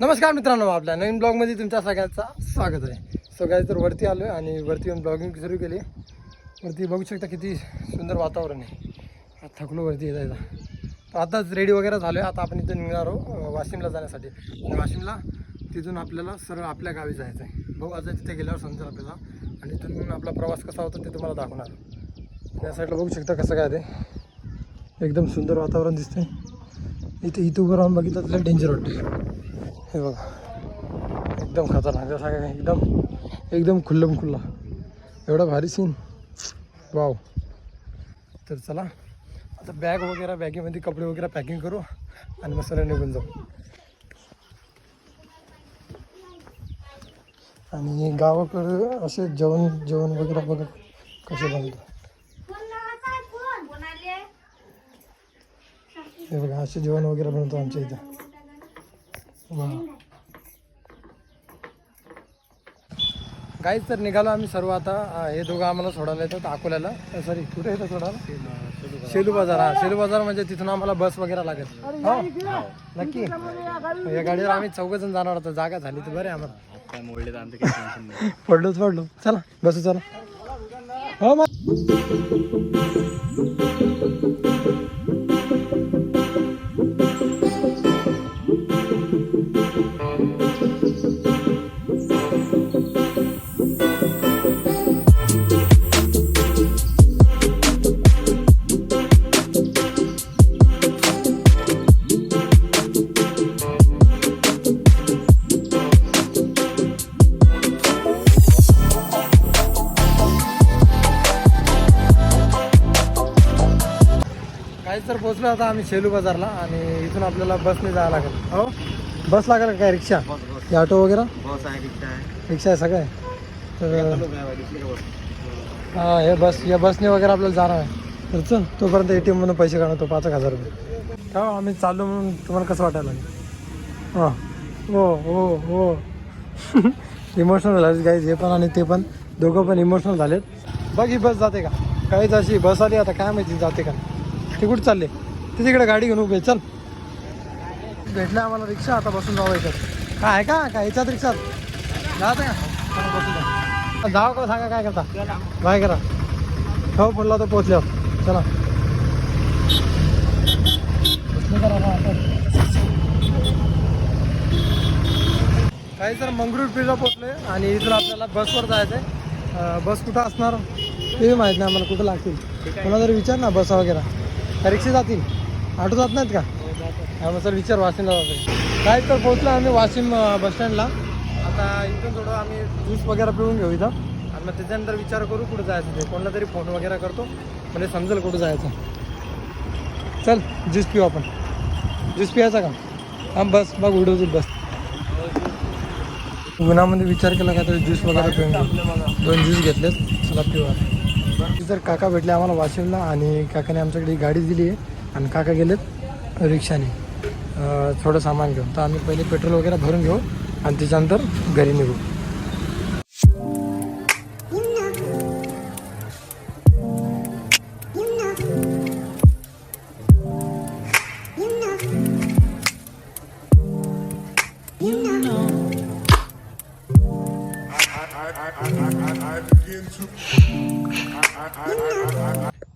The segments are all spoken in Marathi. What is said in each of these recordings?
नमस्कार मित्रांनो आपल्या नवीन ब्लॉगमध्ये तुमच्या सगळ्यांचा स्वागत आहे. सो तर वरती आलो आहे आणि वरती येऊन ब्लॉगिंग सुरू केली. वरती बघू शकता किती सुंदर वातावरण आहे. आता थकलो वरती येता येता. आताच रेडी वगैरे झालो आहे आता आपण इथं निघणार आहोत वाशिमला जाण्यासाठी. आणि वाशिमला तिथून आपल्याला सरळ आपल्या गावी जायचं आहे भाऊ आता तिथे गेल्यावर समजेल आपल्याला. आणि तिथून आपला प्रवास कसा होता ते तुम्हाला दाखवणार. त्या साईडला बघू शकता कसं काय ते. एकदम सुंदर वातावरण दिसतंय. इथे इथं उभं राहून बघितलं तर डेंजर वाटतं हे बघा. एकदम खतरनाक जसा काय एकदम एकदम खुल्लम खुल्ला. एवढा भारी सीन वाव तर चला आता बॅग वगैरे बॅगेमध्ये कपडे वगैरे पॅकिंग करू आणि मसाला निघून जाऊ. आणि गावाकडं असे जेवण जेवण वगैरे बघा कसे बनतं हे बघा असे जेवण वगैरे बनवतो आमच्या इथं. काहीच तर निघालो आम्ही सर्व आता. हे दोघं आम्हाला सोडायला येतात अकोल्याला. सॉरी कुठे येतं सोडायला? शेलू बाजार हा. शेलू बाजार म्हणजे तिथून आम्हाला बस वगैरे लागेल. हो? नक्की. या गाडीवर आम्ही चौघ जण जाणार होतो. जागा झाली तर बरे आम्हाला. पडलोच पडलो चला बसू चला. हो मग काहीच तर पोहोचलो आता आम्ही शेलू बाजारला आणि इथून आपल्याला बसने जावं लागेल. हो बस लागेल का काय? रिक्षा? हे ऑटो वगैरे? बस आहे रिक्षा आहे. रिक्षा आहे सगळं आहे. तर हा हे बस या बसने वगैरे आपल्याला जाणार आहे. तर चल तोपर्यंत ए टी एममधून पैसे काढतो पाच एक हजार रुपये. हो आम्ही चाललो म्हणून तुम्हाला कसं वाटायला लागेल? हां. हो हो हो. इमोशनल झाले गाईज हे पण आणि ते पण. दोघं पण इमोशनल झालेत. बघ ही बस जाते का? काहीच अशी बस आली आता काय माहिती जाते का? ते कुठे चालले? ते तिकडे गाडी घेऊन उभे चल. भेटलं आम्हाला रिक्षा आता बसून जावं याच्यात काय आहे का? काय याच्यात रिक्षात जात जा. जावं का सांगा काय करता? काय करा. हो पडला तर पोचल्यावर चला. काही तर मंगरूळ पिढीला पोचलोय आणि इथून आपल्याला बसवर जायचं आहे बस कुठं असणार? ते माहीत नाही आम्हाला कुठं लागतील. कोणाला तरी विचार ना बस वगैरे. रिक्षा जातील. ऑटो जात नाहीत का? हा मग सर विचार वाशिमला जातो काय तर पोहोचलो आम्ही वाशिम बसस्टँडला आता इथून थोडं आम्ही ज्यूस वगैरे पिऊन घेऊ इथं. आणि मग त्याच्यानंतर विचार करू कुठं जायचं ते. कोणाला तरी फोन वगैरे करतो. म्हणजे समजेल कुठं जायचं. चल ज्यूस पिऊ आपण. ज्यूस पियाचा का? हां बस मग उडवतील बस. उन्हामध्ये विचार केला का तरी ज्यूस वगैरे पिऊन दोन ज्यूस घेतलेत. चला पिऊ की तर काका भेटले आम्हाला वाशिमला आणि काकाने आमच्याकडे गाडी दिली आहे आणि काका गेलेत रिक्षाने. थोडं सामान घेऊन. तर आम्ही पहिले पेट्रोल वगैरे भरून घेऊ आणि त्याच्यानंतर घरी निघू.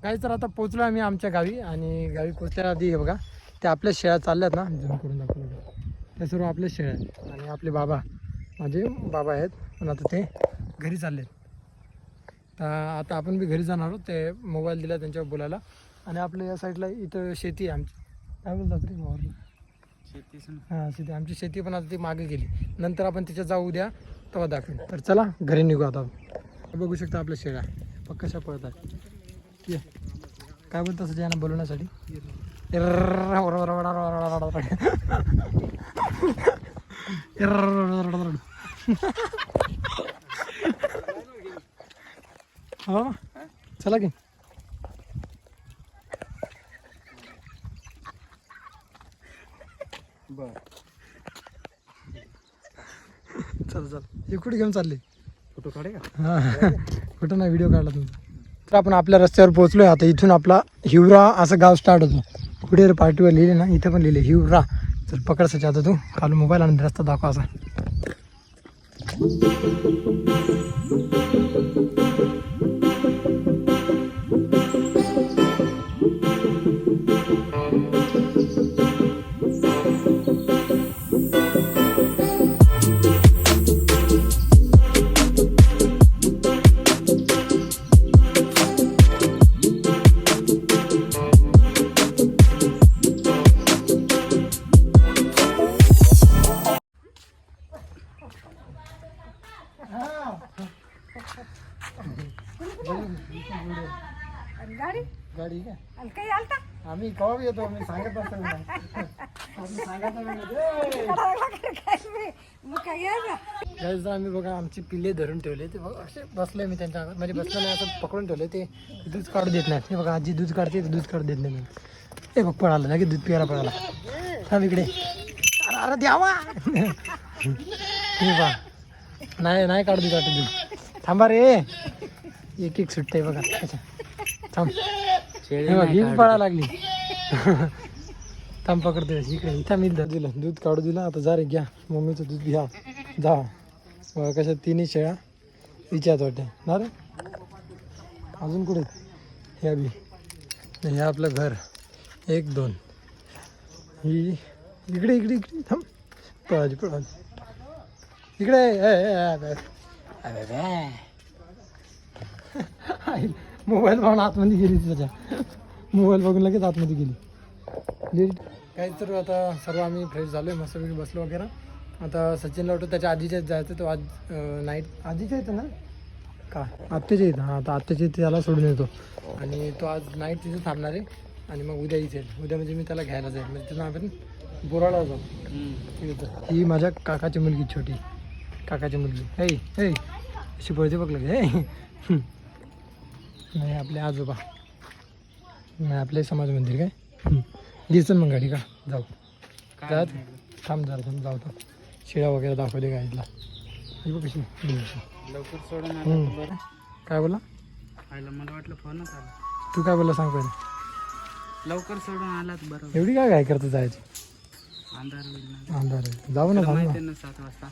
काही तर आता पोचलो आम्ही आमच्या गावी आणि गावी पोचल्या आधी हे बघा त्या आपल्या शेळ्या चालल्यात ना झूम करून दाखवलं त्या सर्व आपल्या शेळ्या आहेत आणि आपले बाबा माझे बाबा आहेत. पण आता ते घरी चाललेत. तर आता आपण बी घरी जाणार आहोत. ते मोबाईल दिला त्यांच्यावर बोलायला. आणि आपल्या या साईडला इथं शेती आहे आमची. काय बोलतात रे मोहरला शेतीसून हां शेती. आमची शेती पण आता ती मागे गेली. नंतर आपण तिच्या जाऊ उद्या. तेव्हा दाखवेन. तर चला घरी निघू आता बघू शकता आपल्या शेळ्या. बघ कशा पळतात. ये. काय बोलतो असं ज्यांना बोलवण्यासाठी? हो? चला की. चल चल. हे कुठे घेऊन चालले? फोटो काढे का? हा. कुठं नाही व्हिडिओ काढला तुमचा. तर आपण आपल्या रस्त्यावर पोहोचलोय. आता इथून आपला हिवरा असं गाव स्टार्ट होतो. कुठे रे पार्टीवर लिहिले ना इथं पण लिहिले हिवरा. चल पकड सची आता तू. काल मोबाईल आणि रस्ता दाखव असा. आम्ही कवा बी येतो आम्ही सांगत असतो ना. आम्ही नाही बघा आमची पिल्ले धरून ठेवले ते बघा असे बसले मी त्यांच्या म्हणजे बसलं नाही असं पकडून ठेवले ते दूध काढू देत नाहीत. हे बघा आजी दूध काढते ते दूध काढू देत नाही मी हे बघ पळाला लगेच दूध प्यायला पळाला. थांब इकडे. अरे अरे द्यावा हे बा नाही नाही काढू देत वाटत दूध. थांबा रे. एक एक सुट्टे बघा. अच्छा. थांब. बघ पळा लागली. थांब पकडतोय इकडे. इथं. मी दिलं. दूध काढू दिलं. आता जा रे घ्या. मम्मीचं दूध घ्या. जा. कशा तिन्ही शेळ्या विचारत वाटते. ना रे. अजून कुठे? ह्या बी. हे आपलं घर. एक दोन. ही इकडे इकडे इकडे. थांब. पळाली पळाली. इकडे. ए, आई, मोबाईल पाहून आतमध्ये गेली त्याच्या मोबाईल बघून लगेच आतमध्ये गेली. काही तर आता सर्व आम्ही फ्रेश झालो आहे मस्तपैकी बसलो वगैरे. आता सचिनला वाटतं त्याच्या आजीच्या जायचं तो आज नाईट आजीच्या येतं ना? का? आत्याच्या येतं हां आता आत्याच्या इथे त्याला सोडून येतो. आणि तो आज नाईट तिथे थांबणार आहे. आणि मग उद्या इथे येईल. उद्या म्हणजे मी त्याला घ्यायला जाईल. म्हणजे तिथून आपण बोराळा जाऊ. ही माझ्या काकाची मुलगी छोटी. काकाची मुलगी. हे हे अशी पळते बघ लगे हे नाही आपले आजोबा. नाही आपले समाज मंदिर काय. दिसन मग गाडी का? जाऊ. जात? थांब जरा थांब जाऊ थांब. शिळा वगैरे दाखवले गाडीला कशी. लवकर काय बोला मला वाटलं फोनच आला. तू काय बोलला सांग पहिले. लवकर सोडून आलात बरं. एवढी काय काय करतो जायची? अंधार. जाऊ ना सात वाजता?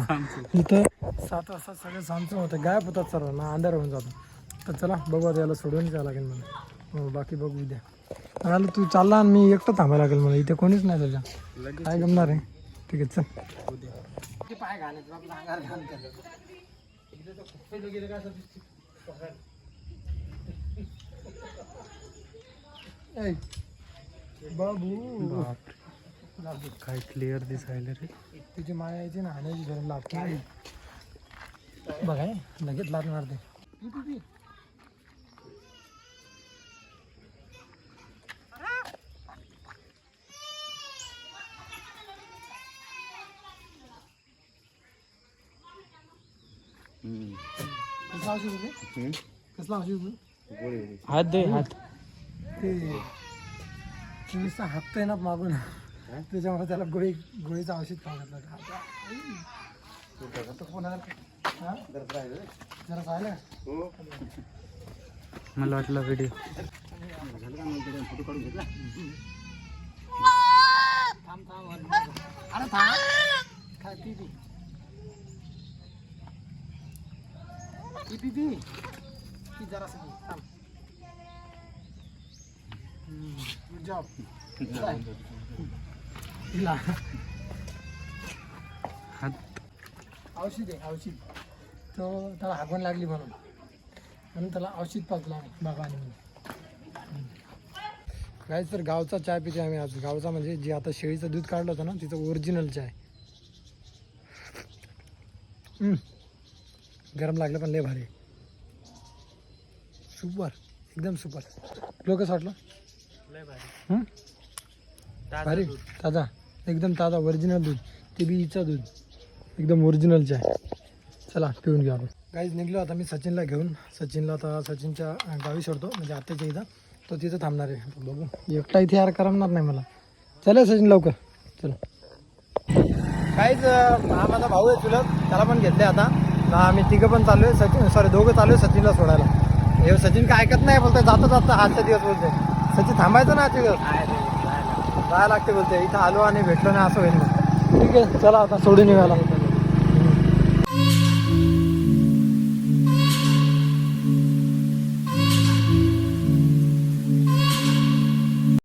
सांगतो. इथं सात वाजता सगळं सामचं होतं गायब होतात सर्व ना अंधार होऊन जातो. तर चला बघू आता याला सोडून जावं लागेल मला हो बाकी बघू उद्या. मला तू चालला आणि मी एकटं थांबायला लागेल मला. इथे कोणीच नाही लगेच काय गमणार आहे? ठीक आहे चल. उद्या. बाबू. काय क्लिअर दिसायला रे. तुझी माया यायची ना हाणायची धरून लागते. बघाय लगेच लाट मारते कसला औषध होते कसला औषध होतं हात दे हात. ते चोवीसचा हप्ता आहे ना मागून. त्याच्यामुळे त्याला गोळी गोळीचं औषध सांगितलं जरा पाहिलं मला वाटलं व्हिडिओ थांब थांब अरे थांब. खा जरासं थांब गुड जॉब तिला औषध आहे औषध. तो त्याला हागवण लागली म्हणून. म्हणून त्याला औषध पाजलं बाबाने म्हणून. काय तर गावचा चहा पिते आम्ही आज. गावचा म्हणजे जे आता शेळीचं दूध काढलं होतं ना तिचं ओरिजिनल हम्म. गरम लागलं पण लय भारी. सुपर एकदम सुपर. तुला कसं वाटलं भारी? ताजं भारी दूध. ताजा. एकदम ताजा ओरिजिनल दूध. ते बी हिचं दूध. एकदम ओरिजिनल आहे चला पिऊन घेऊ आपण. काहीच निघलो आता मी सचिनला घेऊन. सचिनला आता सचिनच्या गावी सोडतो. म्हणजे आत्याच्या इथं. तो तिथं थांबणार आहे. बघू. एकटा इथे यार करमणार नाही मला. चला सचिन लवकर. चल. काहीच हा माझा भाऊ आहे चुलत. त्याला पण घेतले आता. ना आम्ही तिघं पण चालू आहे सचिन सॉरी दोघं चालू आहे सचिनला सोडायला. हे सचिन काय ऐकत नाही बोलतोय जाता जाता आजचा दिवस बोलतोय. सचिन थांबायचं ना आजच्या दिवस? जायला. लागते बोलते इथं आलो आणि भेटलो नाही असं होईल ठीक आहे चला आता सोडून निघाला.